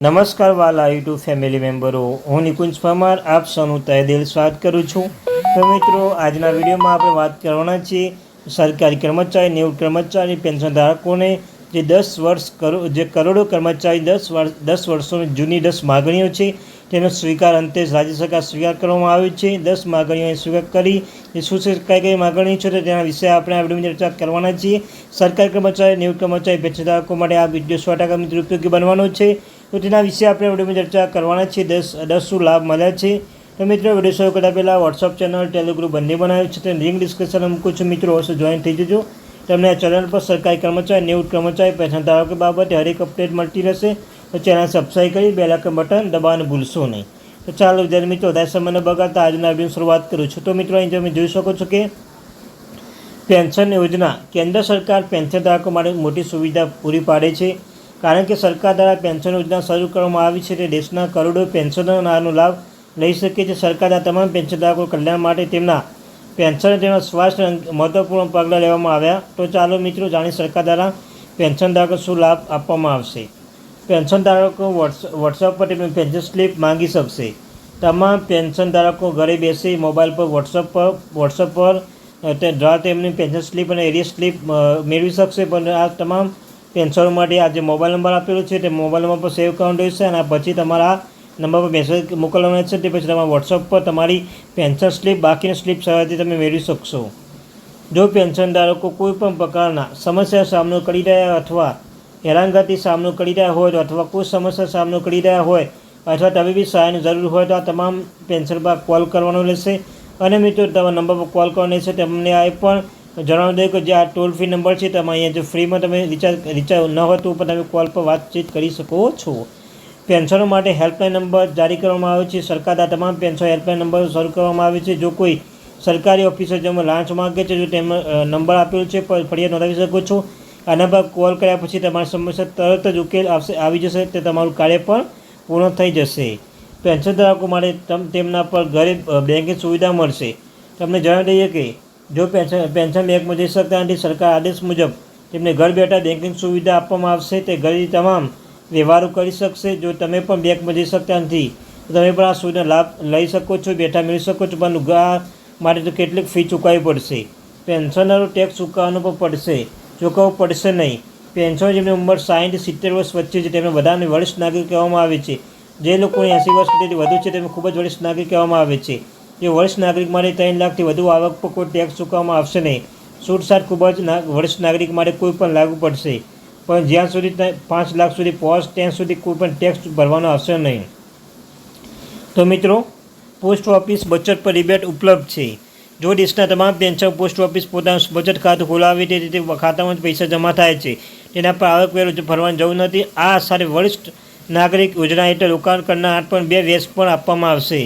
નમસ્કાર વાલા YouTube family મેમ્બરો, હું નિકુંજ પરમાર, આપ સૌનું તહે દિલ સ્વાગત કરું છું. તો મિત્રો, આજના વિડીયોમાં આપણે વાત કરવાના છીએ સરકારી કર્મચારી નેવું કર્મચારી, પેન્શન ધારકોને જે દસ વર્ષ કરો, જે કરોડો કર્મચારી દસ વર્ષ દસ વર્ષોની જૂની દસ માગણીઓ છે, તેનો સ્વીકાર અંતે રાજ્ય સરકાર સ્વીકાર કરવામાં આવ્યો છે. દસ માગણીઓને સ્વીકાર કરી એ શું છે, કઈ કઈ માગણીઓ છે તેના વિશે આપણે આ વિડીયોની ચર્ચા કરવાના છીએ. સરકારી કર્મચારી નેવું કર્મચારી, પેન્શન ધારકો માટે આ વીડિયો સો ટકા મિત્રો ઉપયોગી બનવાનો છે. તો તેના વિશે આપણે વિડીયોમાં ચર્ચા કરવાના છીએ. દસ દસ શું લાભ મળ્યા છે? તો મિત્રો વીડિયો શરૂ કરતા પહેલાં વોટ્સઅપ ચેનલ ટેલિગ્રુપ બંને બનાવ્યું છે. તેની લિંક ડિસ્કશન મૂકું છું. મિત્રો અવશ્ય જોઈન થઈ જજો. તમને આ ચેનલ પર સરકારી કર્મચારી નિવૃત્ત કર્મચારી, પેન્શન ધારકો બાબતે હરેક અપડેટ મળતી રહેશે. તો ચેનલ સબસ્ક્રાઈબ કરી બે લાખ બટન દબાવવાનું ભૂલશો નહીં. તો ચાલો, વિદ્યાર્થી મિત્રો, વધારે સમયને બગાડતા આજના વીડિયો શરૂઆત કરું છું. તો મિત્રો, અહીં તમે જોઈ શકો છો કે પેન્શન યોજના કેન્દ્ર સરકાર પેન્શન ધારકો માટે મોટી સુવિધા પૂરી પાડે છે. કારણ કે સરકાર દ્વારા પેન્શન યોજના શરૂ કરવામાં આવી છે તે દેશના કરોડો પેન્શનરનો લાભ લઈ શકે છે. સરકારના તમામ પેન્શનધારકો કલ્યાણ માટે તેમના પેન્શન તેમના સ્વાસ્થ્ય મહત્વપૂર્ણ પગલાં લેવામાં આવ્યા. તો ચાલો મિત્રો જાણી સરકાર દ્વારા પેન્શનધારકો શું લાભ આપવામાં આવશે. પેન્શનધારકો વોટ્સઅપ પર તેમની પેન્શન સ્લિપ માંગી શકશે. તમામ પેન્શનધારકો ઘરે બેસી મોબાઈલ પર વોટ્સઅપ પર વોટ્સઅપ પર દ્વારા તેમની પેન્શન સ્લીપ અને એરિયા સ્લિપ મેળવી શકશે. પણ આ તમામ પેન્શનો માટે આ જે મોબાઈલ નંબર આપેલો છે, તે મોબાઈલ નંબર પર સેવ કરવાનો રહેશે અને પછી તમારા નંબર પર મેસેજ મોકલવાનો છે તે પછી તમારા વોટ્સઅપ પર તમારી પેન્શન સ્લીપ બાકીની સ્લીપ સહાયથી તમે મેળવી શકશો. જો પેન્શન ધારકો કોઈ પણ પ્રકારના સમસ્યા સામનો કરી રહ્યા અથવા હેરાનગતિ સામનો કરી રહ્યા હોય, તો અથવા કોઈ સમસ્યા સામનો કરી રહ્યા હોય, અથવા તબીબી સહાયની જરૂર હોય, તો આ તમામ પેન્શન પર કોલ કરવાનો રહેશે. અને મિત્રો, તમારા નંબર પર કોલ કરવાનો રહેશે, તમને આ પણ જણાવી દઉં કે જે આ ટોલ ફ્રી નંબર છે, તમે અહીંયા જો ફ્રીમાં તમે રિચાર્જ રિચાર્જ ન હતું પણ તમે કોલ પર વાતચીત કરી શકો છો. પેન્શનો માટે હેલ્પલાઇન નંબર જારી કરવામાં આવે છે. સરકારના તમામ પેન્શન હેલ્પલાઇન નંબર શરૂ કરવામાં આવે છે. જો કોઈ સરકારી ઓફિસર જેમાં લાંચ માગે છે, જો તેનો નંબર આપેલો છે પણ ફરિયાદ નોંધાવી શકો છો. આના પર કોલ કર્યા પછી તમારી સમસ્યા તરત જ ઉકેલ આવશે, આવી જશે તે તમારું કાર્ય પણ પૂર્ણ થઈ જશે. પેન્શન ધારકો માટે તમ તેમના પર ઘરે બેન્કિંગ સુવિધા મળશે. તમને જણાવી દઈએ કે જો પેન્શન પેન્શન બેંકમાં જઈ શકતા નથી સરકાર આદેશ મુજબ તેમને ઘર બેઠા બેન્કિંગ સુવિધા આપવામાં આવશે, તે ઘરની તમામ વ્યવહારો કરી શકશે. જો તમે પણ બેંકમાં જઈ શકતા નથી તો તમે પણ આ સુવિધા લાભ લઈ શકો છો, બેઠા મેળવી શકો છો, પણ આ માટે તો કેટલીક ફી ચૂકવવી પડશે. પેન્શનરો ટેક્સ ચૂકવવાનો પણ પડશે. ચૂકવવું પડશે નહીં. પેન્શન જેમની ઉંમર સાઠ સિત્તેર વર્ષ વચ્ચે છે, તેમને બધાને વરિષ્ઠ નાગરિક કહેવામાં આવે છે. જે લોકોની એંસી વર્ષ વધુ છે, તેમને ખૂબ જ વરિષ્ઠ નાગરિક કહેવામાં આવે છે. જે વરિષ્ઠ નાગરિક માટે ત્રણ લાખથી વધુ આવક પર કોઈ ટેક્સ ચૂકવવામાં આવશે નહીં. છૂટછાટ ખૂબ જ વરિષ્ઠ નાગરિક માટે કોઈ પણ લાગુ પડશે. પણ જ્યાં સુધી પાંચ લાખ સુધી પહોંચ, ત્યાં સુધી કોઈ પણ ટેક્સ ભરવાનો આવશે નહીં. તો મિત્રો, પોસ્ટ ઓફિસ બચત પર રિબેટ ઉપલબ્ધ છે. જો દેશના તમામ પેન્શન પોસ્ટ ઓફિસ પોતાનું બચત ખાતું ખોલાવી તે રીતે ખાતામાં પૈસા જમા થાય છે. તેના પર આવકવેરો ભરવાની જરૂર નથી. આ સાથે વરિષ્ઠ નાગરિક યોજના હેઠળ રોકાણ કરનાર આઠ પણ બે વેસ પણ આપવામાં આવશે.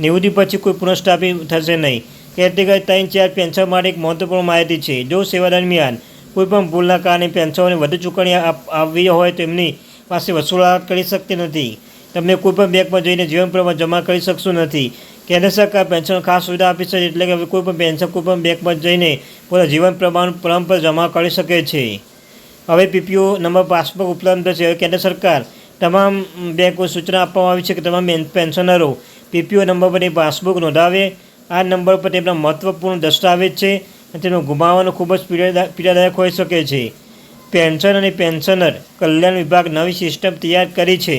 નિવૃત્તિ પછી કોઈ પુનઃસ્થાપિત થશે નહીં. કેટેગરી ત્રણ, ચાર પેન્શન માટે એક મહત્વપૂર્ણ માહિતી છે. જો સેવા દરમિયાન કોઈપણ ભૂલના કારણે પેન્શનોને વધુ ચૂકવણી આવી હોય તો એમની પાસે વસૂલાત કરી શકતી નથી. તમને કોઈપણ બેંકમાં જઈને જીવન પ્રમાણ જમા કરી શકશો નથી. કેન્દ્ર સરકાર પેન્શન ખાસ સુવિધા આપી છે, એટલે કે કોઈપણ પેન્શન કોઈપણ બેંકમાં જઈને પોતા જીવન પ્રમાણ પ્રમ પર જમા કરી શકે છે. હવે પીપીઓ નંબર પાસબુક ઉપલબ્ધ છે. હવે કેન્દ્ર સરકાર તમામ બેંકો સૂચના આપવામાં આવી છે કે તમામ પેન્શનરો પીપીઓ નંબર પર પાસબુક નોંધાવે. આ નંબર પર તેમના મહત્વપૂર્ણ દસ્તાવેજ છે અને તેનો ગુમાવવાનો ખૂબ જ પીડાદાયક હોઈ શકે છે. પેન્શન અને પેન્શનર કલ્યાણ વિભાગ નવી સિસ્ટમ તૈયાર કરી છે.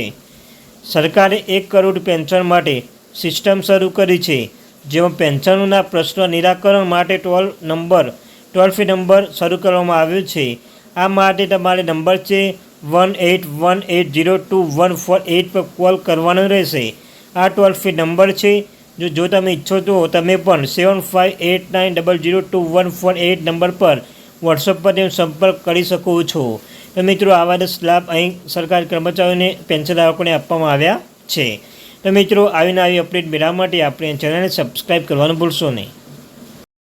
સરકારે એક કરોડ પેન્શન માટે સિસ્ટમ શરૂ કરી છે, જેમાં પેન્શનોના પ્રશ્નો નિરાકરણ માટે toll number, toll free number શરૂ કરવામાં આવ્યો છે. આ માટે તમારે નંબર છે one eight one eight zero two one four eight પર કોલ કરવાનો રહેશે. આ ટોલ ફ્રી નંબર છે. જો જો તમે ઈચ્છો તો તમે પણ seven five eight nine double zero two one four eight number પર વોટ્સઅપ પર તેનો સંપર્ક કરી શકો છો. તો મિત્રો, આવા દસ લાભ અહીં સરકારી કર્મચારીઓને પેન્શનધારકોને આપવામાં આવ્યા છે. તો મિત્રો, આવીને આવી અપડેટ મેળવવા માટે આપણે ચેનલને સબસ્ક્રાઈબ કરવાનું ભૂલશો નહીં.